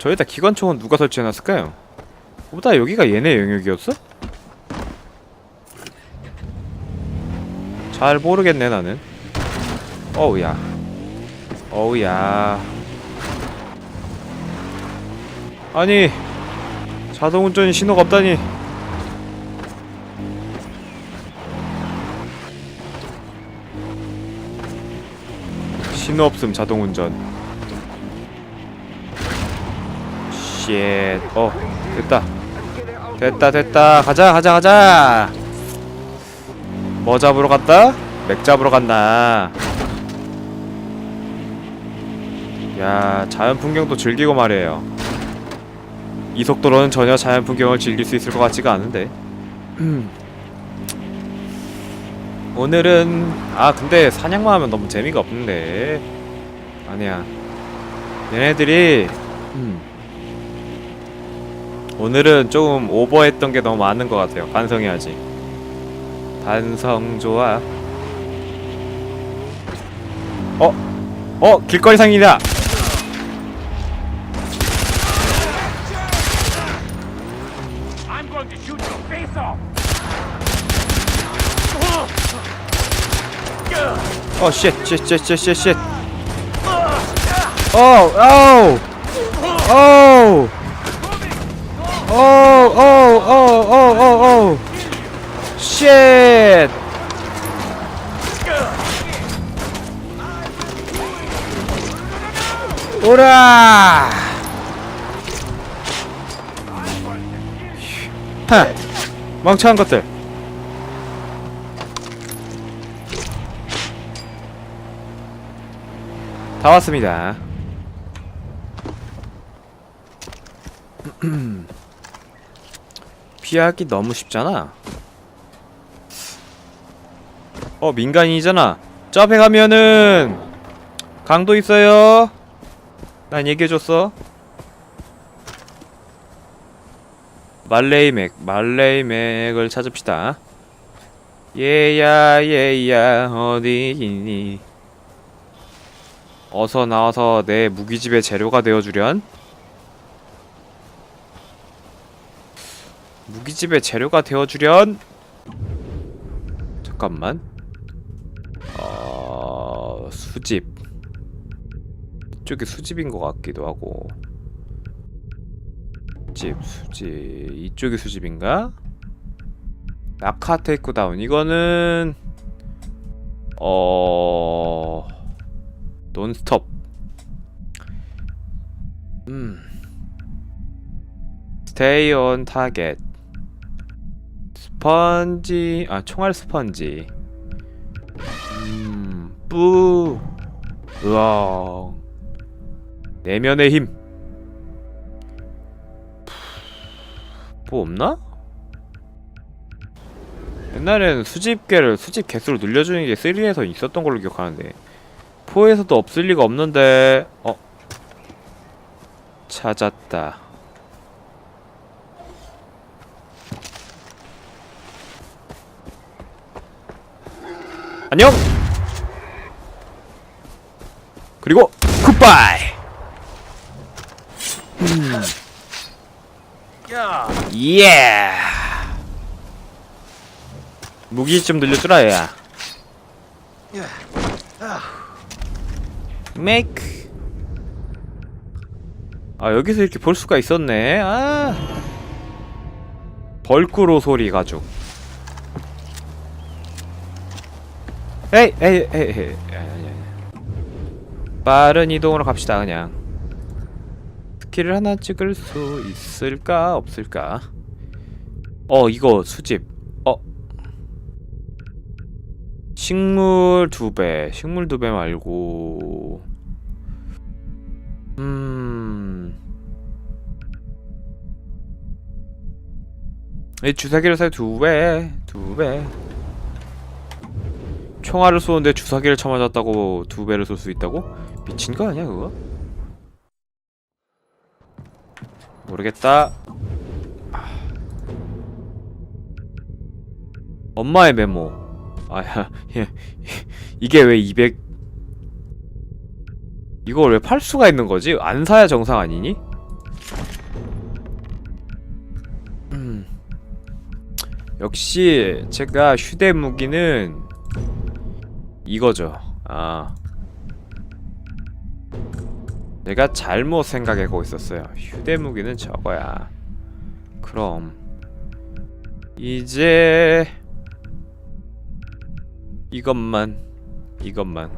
저기다 기관총은 누가 설치해놨을까요? 보다 여기가 얘네 영역이었어? 잘 모르겠네 나는. 어우야. 어우야. 아니 자동운전이 신호가 없다니. 신호 없음 자동운전 쉣. 어, 됐다. 됐다, 됐다. 가자, 가자, 가자. 뭐 잡으러 갔다? 맥 잡으러 갔나? 야, 자연 풍경도 즐기고 말이에요. 이 속도로는 전혀 자연 풍경을 즐길 수 있을 것 같지가 않은데. 오늘은 아 근데 사냥만 하면 너무 재미가 없는데 아니야 얘네들이 음. 오늘은 조금 오버했던 게 너무 많은 것 같아요. 반성해야지. 반성 좋아. 어? 어? 길거리 상인이다! 어, 쉣, 쉣, 쉣, 쉣, 쉣, 쉣. 오, 오! 오! 오, 오, 오, 오, 오, 오. 쉣! 오라! 것들. 다 왔습니다. 피하기 너무 쉽잖아. 어 민간인이잖아. 저 앞에 가면은 강도 있어요. 난 얘기해줬어. 말레이 맥, 말레이 맥을 찾읍시다. 얘야 얘야 어디 있니? 어서 나와서 내 무기집의 재료가 되어주련. 무기집의 재료가 되어주련. 잠깐만. 어 수집. 이쪽이 수집인 것 같기도 하고. 수집 수집 이쪽이 수집인가? 낙하 테이크다운 이거는 어. 논스톱 음 스테이 온 타겟 스펀지 아 총알 스펀지. 음뿌. 으아 내면의 힘 뭐 없나? 옛날에는 수집계를 수집 개수를 늘려주는 게 3에서 있었던 걸로 기억하는데. 4에서도 없을 리가 없는데 어? 찾았다 안녕. 그리고 굿바이. 음. 예. 무기 좀 늘려주라 얘야. Make. 아 여기서 이렇게 볼 수가 있었네. 아. 벌크로 소리 가죽 에이 에이 에이 에이 아니. 빠른 이동으로 갑시다 그냥. 스킬을 하나 찍을 수 있을까 없을까? 어 이거 수집. 어. 식물 두 배, 식물 두 배 말고, 음, 이 주사기를 사요 두 배, 두 배. 총알을 쏘는데 주사기를 쳐맞았다고 두 배를 쏠 수 있다고? 미친 거 아니야 그거? 모르겠다 엄마의 메모 아야 이게 왜 200... 이걸 왜 팔 수가 있는 거지? 안 사야 정상 아니니? 음. 역시 제가 휴대 무기는 이거죠. 아. 내가 잘못 생각하고 있었어요. 휴대 무기는 저거야. 그럼 이제 이것만 이것만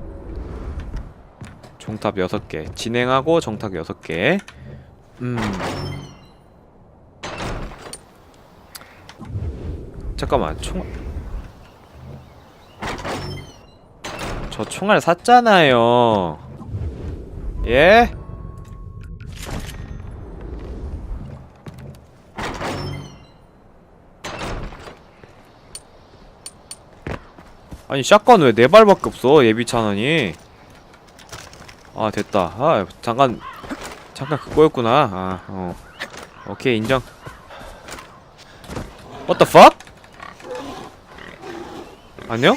종탑 6개 진행하고 정탑 6개 음 잠깐만 총... 저 총알 샀잖아요 예? 아니 샷건 왜 네 발밖에 없어 예비 찬원이 아 됐다 아 잠깐 잠깐 그거였구나 아 어 오케이 인정 What the fuck? 안녕?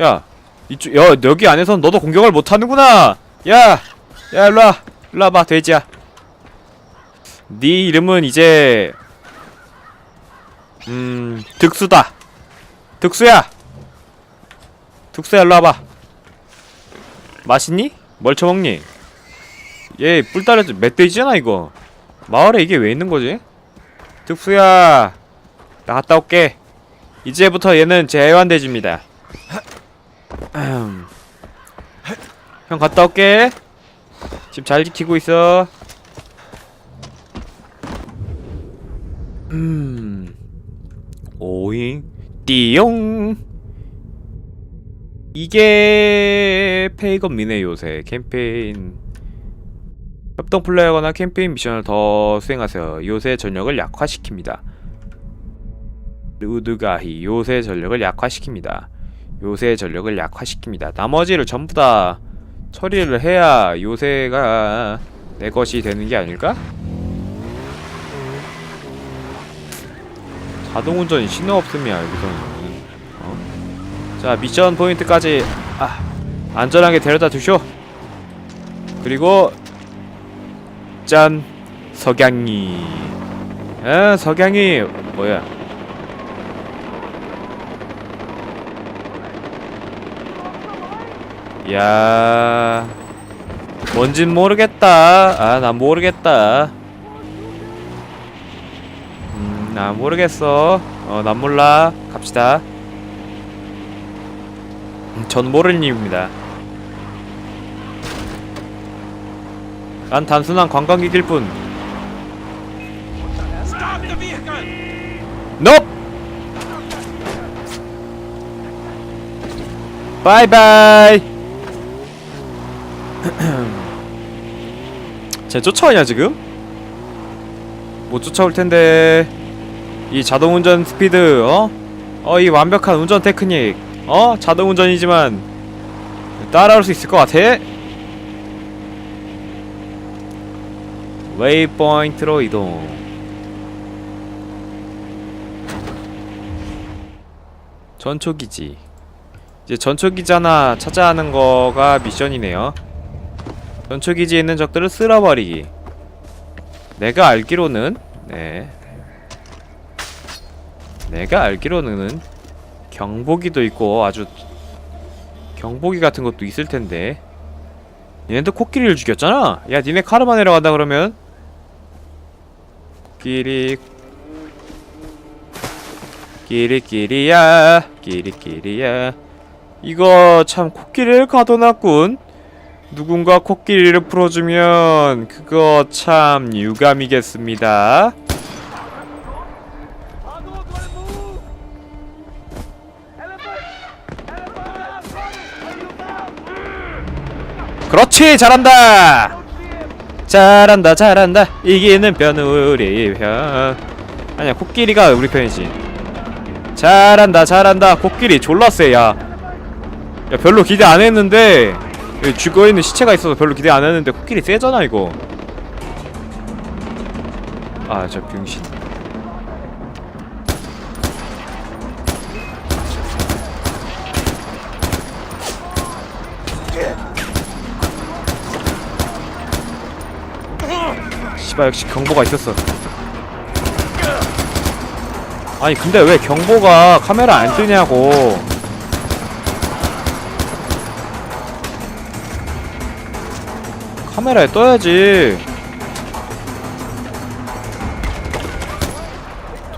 야 이쪽 야 여기 안에선 너도 공격을 못 하는구나. 야! 야 일로 와. 일로 와봐 돼지야. 네 이름은 이제 음 득수다. 득수야. 득수야 일로 와봐. 맛있니? 뭘 처먹니? 얘 뿔따려 멧돼지잖아 이거. 마을에 이게 왜 있는 거지? 득수야. 나 갔다 올게. 이제부터 얘는 제외환돼지입니다 형 갔다 올게. 집 잘 지키고 있어. 음. 오잉 띠용. 이게 페이건 미네 요새 캠페인. 협동 플레이어거나 캠페인 미션을 더 수행하세요. 요새 전력을 약화시킵니다. 루드가히 요새 전력을 약화시킵니다 요새 전력을 약화시킵니다. 나머지를 전부 다 처리를 해야 요새가 내 것이 되는 게 아닐까? 자동운전 신호 없음이야 여기서는. 어? 자 미션 포인트까지 아, 안전하게 데려다 두쇼. 그리고 짠 석양이. 아 석양이 뭐야 야 뭔진 모르겠다 아난 모르겠다 음나 모르겠어 어난 몰라 갑시다 음, 전 모르는 이유입니다 난 단순한 관광객일 뿐! Nope. 바이바이. 쟤 쫓아오냐 지금? 못 쫓아올 텐데 이 자동 운전 스피드 어? 어 이 완벽한 운전 테크닉 어? 자동 운전이지만 따라올 수 있을 것 같아? 웨이포인트로 이동 전초기지 이제 전초기지 하나 찾아 하는 거가 미션이네요 전초기지에 있는 적들을 쓸어버리기. 내가 알기로는 네. 내가 알기로는 경보기도 있고 아주 경보기 같은 것도 있을 텐데. 얘네도 코끼리를 죽였잖아. 야 니네 카르마 내려간다 그러면. 코끼리. 끼리끼리야. 끼리끼리야. 이거 참 코끼리를 가둬놨군 누군가 코끼리를 풀어주면 그거 참 유감이겠습니다. 그렇지 잘한다! 잘한다 잘한다. 이기는 편 우리 편. 아니야 코끼리가 우리 편이지. 잘한다 잘한다. 코끼리 졸라 세야. 야 별로 기대 안 했는데 여기 죽어 있는 시체가 있어서 별로 기대 안 했는데 코끼리 세잖아 이거. 아 저 병신. 씨발 역시 경보가 있었어. 아니 근데 왜 경보가 카메라 안 뜨냐고 카메라에 떠야지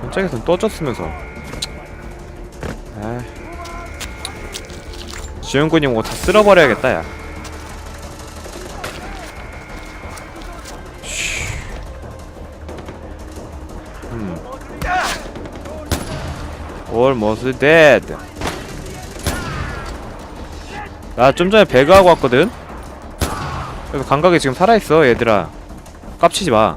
전장에선 떠졌으면서 아 지원군이 뭐다 쓸어버려야겠다 야 쉬. 음. Almost dead. 나 좀 전에 배그하고 왔거든? 그래서 감각이 지금 살아있어 얘들아 깝치지 마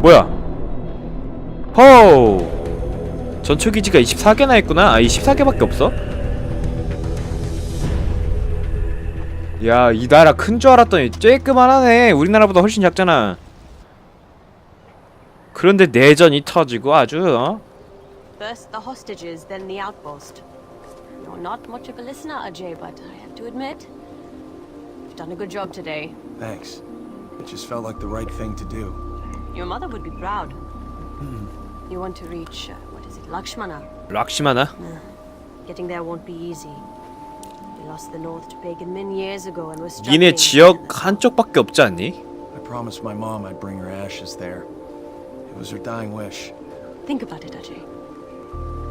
뭐야 호우 전초기지가 24개나 있구나 아 24개밖에 없어? 야, 이 나라 큰 줄 알았더니 쬐끄만하네. 우리나라보다 훨씬 작잖아. 그런데 내전이 터지고 아주 어? First the hostages, then the outpost. You're not much of a listener, Ajay, but I have to admit, you've done a good job today. Thanks. It just felt like the right thing to do. Your mother would be proud. You want to reach, uh, what is it, Lakshmana? 락시마나? Getting there won't be easy. We lost the north to pagan men years ago and we're struggling. 니네 지역 한쪽밖에 없지 않니? I promised my mom I'd bring her ashes there. It was her dying wish. Think about it, Ajay.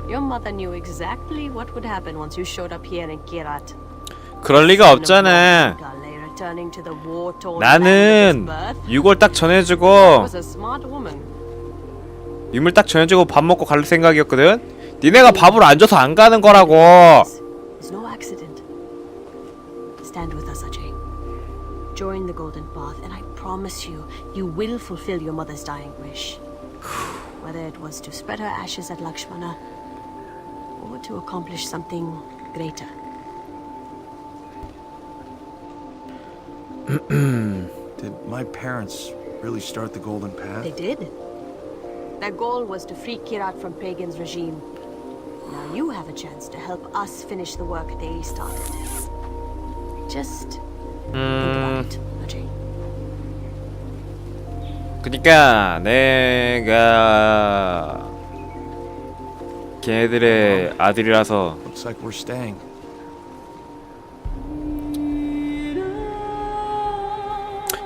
Your mother knew exactly what would happen once you showed up here in Kirat. 그럴 리가 없잖아. 나는. 6월 딱 전해주고. 유물 딱 전해주고 밥 먹고 갈 생각이었거든. 니네가 밥을 안 줘서 안 가는 거라고. Stand with us, Ajay. Join the Golden Path, and I promise you, you will fulfill your mother's dying wish. Whether it was to spread her ashes at Lakshmana, or to accomplish something greater. Did my parents really start the Golden Path? They did. Their goal was to free Kirat from Pagan's regime. Now you have a chance to help us finish the work they started. Just think about hmm. it, Ajay. 그니까 내가 걔네들의 아들이라서 Looks like we're staying.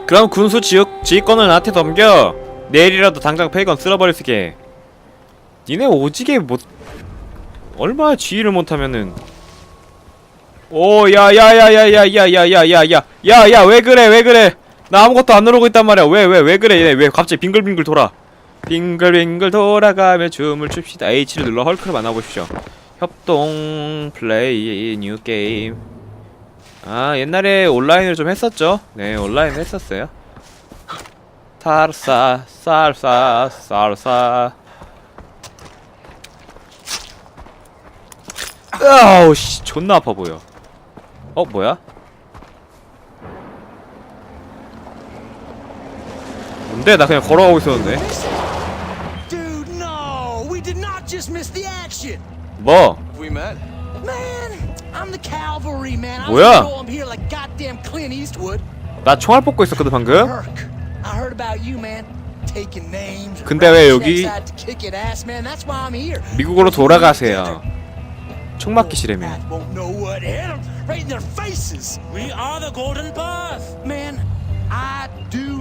그럼 군수 지역 지휘권을 나한테 넘겨 내일이라도 당장 페이건 쓸어버릴 쓰게 니네 오지게 못 얼마나 지휘를 못하면은 오 야야야야야야야야야야야야 왜 그래 왜 그래 나 아무것도 안 누르고 있단 말이야. 왜 왜 왜 그래? 얘네 왜 갑자기 빙글빙글 돌아? 빙글빙글 돌아가며 춤을 춥시다. H를 눌러 헐크를 만나보십시오. 협동 플레이 뉴 게임. 아 옛날에 온라인을 좀 했었죠? 네 온라인 했었어요. 타르사 쌀사 쌀사. 아우 씨 존나 아파 보여. 어 뭐야? 근데 나 그냥 걸어가고 있었는데. 뭐? 뭐야? 나 총알 뽑고 있었거든 방금. 근데 왜 여기 미국으로 돌아가세요? 총 맞기시래며.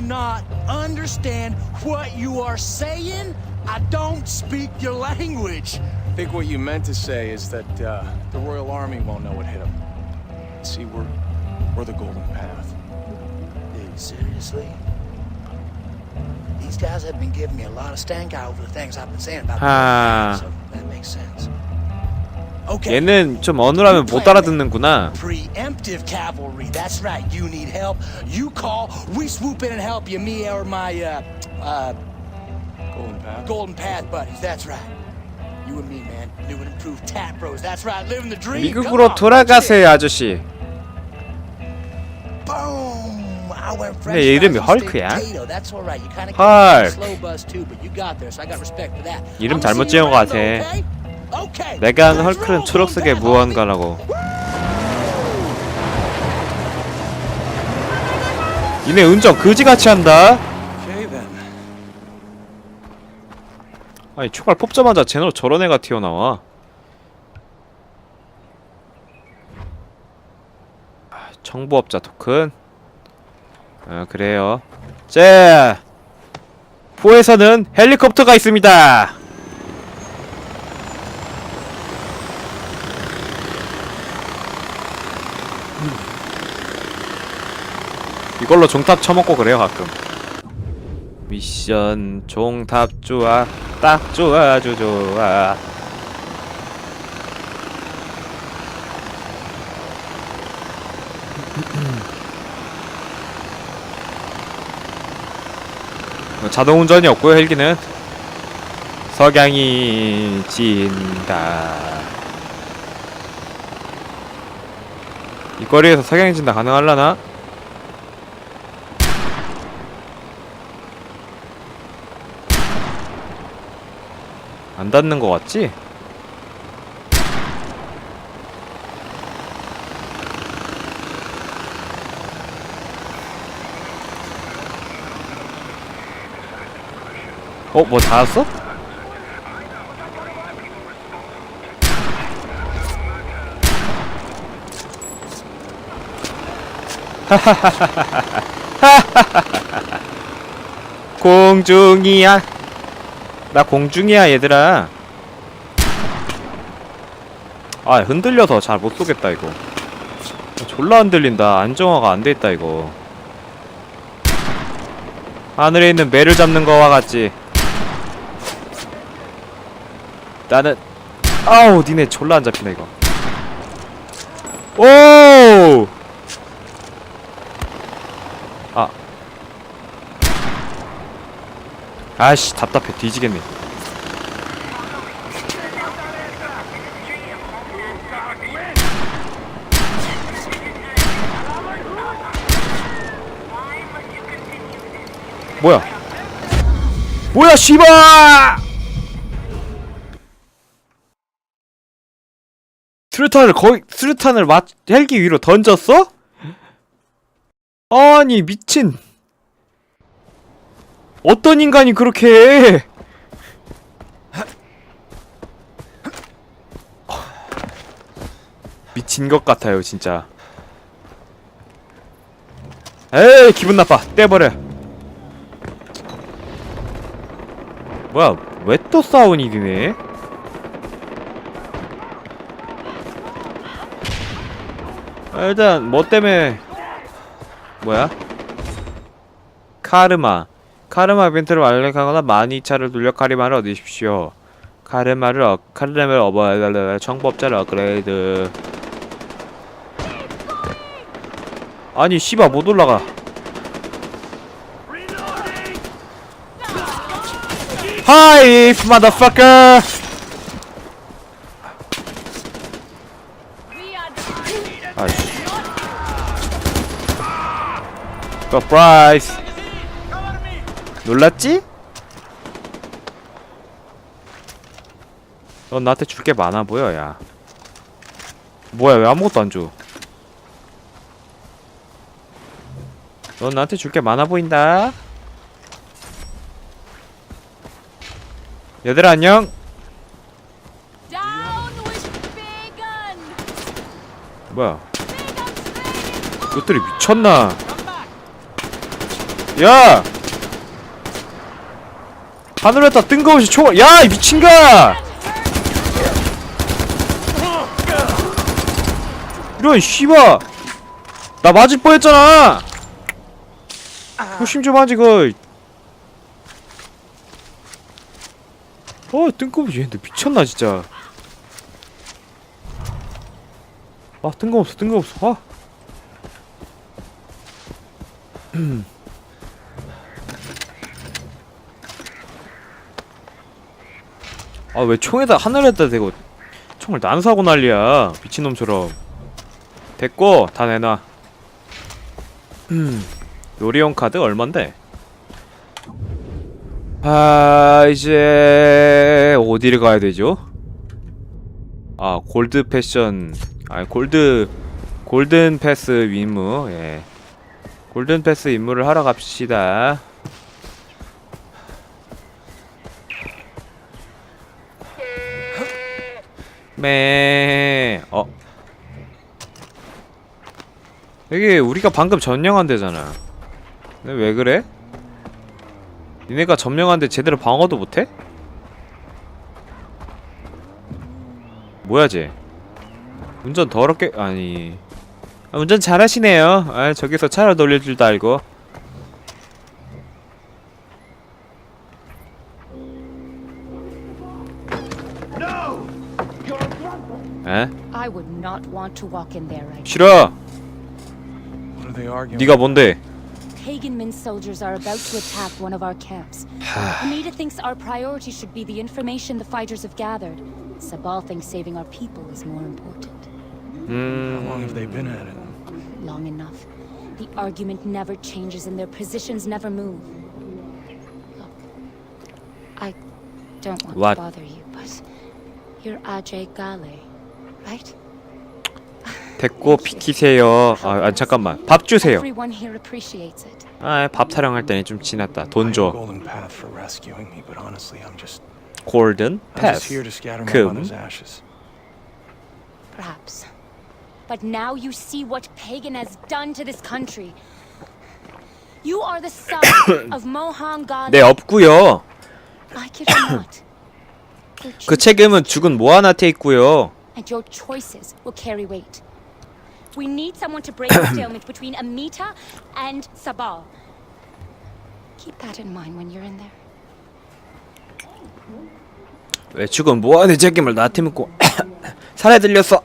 Not understand what you are saying. I don't speak your language. I think what you meant to say is that uh, the Royal Army won't know what hit them. See, we're we're the Golden Path. Dude, seriously? These guys have been giving me a lot of stank eye over the things I've been saying about Ah. the so 얘는 좀 어눌하면 못 알아듣는구나 Preemptive cavalry. That's right. You need help. You call. We swoop in and help you. Me or my uh, uh, Golden Path. Golden Path buddies. That's right. You and me, man. New and improved tap bros. That's right. Living the dream. 미국으로 돌아가세요 아저씨 Boom! I went 근데 얘 이름이 헐크야? 헐크. 이름 잘못 지은 것 you 같아. 내가 Let's 헐크는 초록색의. 무언가라고. 이네 운전 그지같이 한다. 아니 총알 뽑자마자 제너로 저런 애가 튀어나와. 아, 정보업자 토큰. 아 그래요. 자 포에서는 헬리콥터가 있습니다 이걸로 종탑 쳐먹고 그래요 가끔. 미션 종탑 좋아. 딱 좋아 아주 좋아. 뭐 자동 운전이 없고요 헬기는. 석양이 진다. 이 거리에서 석양이 진다. 가능할라나? 닿는 거 같지? 어? 뭐 닿았어? 공중이야 나 공중이야 얘들아. 아 흔들려서 잘 못 쏘겠다 이거. 졸라 흔들린다. 안정화가 안 돼있다 이거. 하늘에 있는 매를 잡는 거와 같지 나는 아우 니네 졸라 안 잡히네 이거. 오! 아씨 답답해. 뒤지겠네. 뭐야? 뭐야 씨발! 수류탄을 거의 수류탄을 맞 헬기 위로 던졌어? 아니 미친 어떤 인간이 그렇게 해? 미친 것 같아요 진짜. 에이 기분 나빠. 떼버려. 뭐야 왜 또 싸우니 니네 아, 일단 뭐 때문에 뭐야? 카르마 카르마 이벤트를 완료하거나 많이 차를 돌려 카르마를 얻으십시오. 카르마를 어, 카르마를 업어 청법자를 업그레이드. 아니 씨바 못 올라가. 하이 motherfucker! 아이씨 서프라이즈 놀랐지? 넌 나한테 줄 게 많아 보여 야. 뭐야 왜 아무것도 안 줘? 넌 나한테 줄 게 많아 보인다. 얘들아 안녕! 뭐야? 이것들이 미쳤나? 야 하늘에다 뜬금없이 총알 야 이 미친가! 이런 씨바! 나 맞을 뻔했잖아! 조심 좀 하지 그 어, 뜬금없이 얘들 미쳤나 진짜. 아 뜬금없어 뜬금없어. 아 아 왜 총에다 하늘에다 대고 총을 난사하고 난리야. 미친놈처럼. 됐고 다 내놔. 음 요리용 카드 얼만데? 아 이제 어디를 가야 되죠? 아 골드 패션. 아니 골드 골든 패스 윈무. 예. 골든 패스 임무를 하러 갑시다. 매. 어. 여기 우리가 방금 점령한 데잖아. 근데 왜 그래? 니네가 점령한데 제대로 방어도 못해? 뭐야 쟤? 운전 더럽게 아니 아, 운전 잘하시네요. 아 저기서 차를 돌릴 줄도 알고. 에? I would not want to walk in there right 싫어. What are they arguing? 네가 뭔데? Pagan soldiers are about to attack one of our camps. Anita thinks our priority should be the information the fighters have gathered. Sabal thinks saving our people is more important. How 음. long have they been at it? Long enough. The argument never changes and their positions never move. Look, I don't want What? to bother you, but you're Ajay Gale, right? 됐고 비키세요. 아, 아 잠깐만. 밥 주세요. Everyone here appreciates it. 아, 밥 타령할 때는 좀 지났다. 돈 I have 줘. Golden Path for rescuing me, but honestly, I'm just 골든 I'm just 패스. here to scatter my 금. mother's ashes. Perhaps. But now you see what Pagan has done to this country. You are the son of Mohan Gali. 네 없고요. Like it or not. 그 책임은 죽은 모아나한테 있고요. And your choices will carry weight. We need someone to break the stalemate between Amita and Sabal. Keep that in mind when you're in there. 왜 죽은 모아의 책임을 나한테 묻고 살해 들렸어.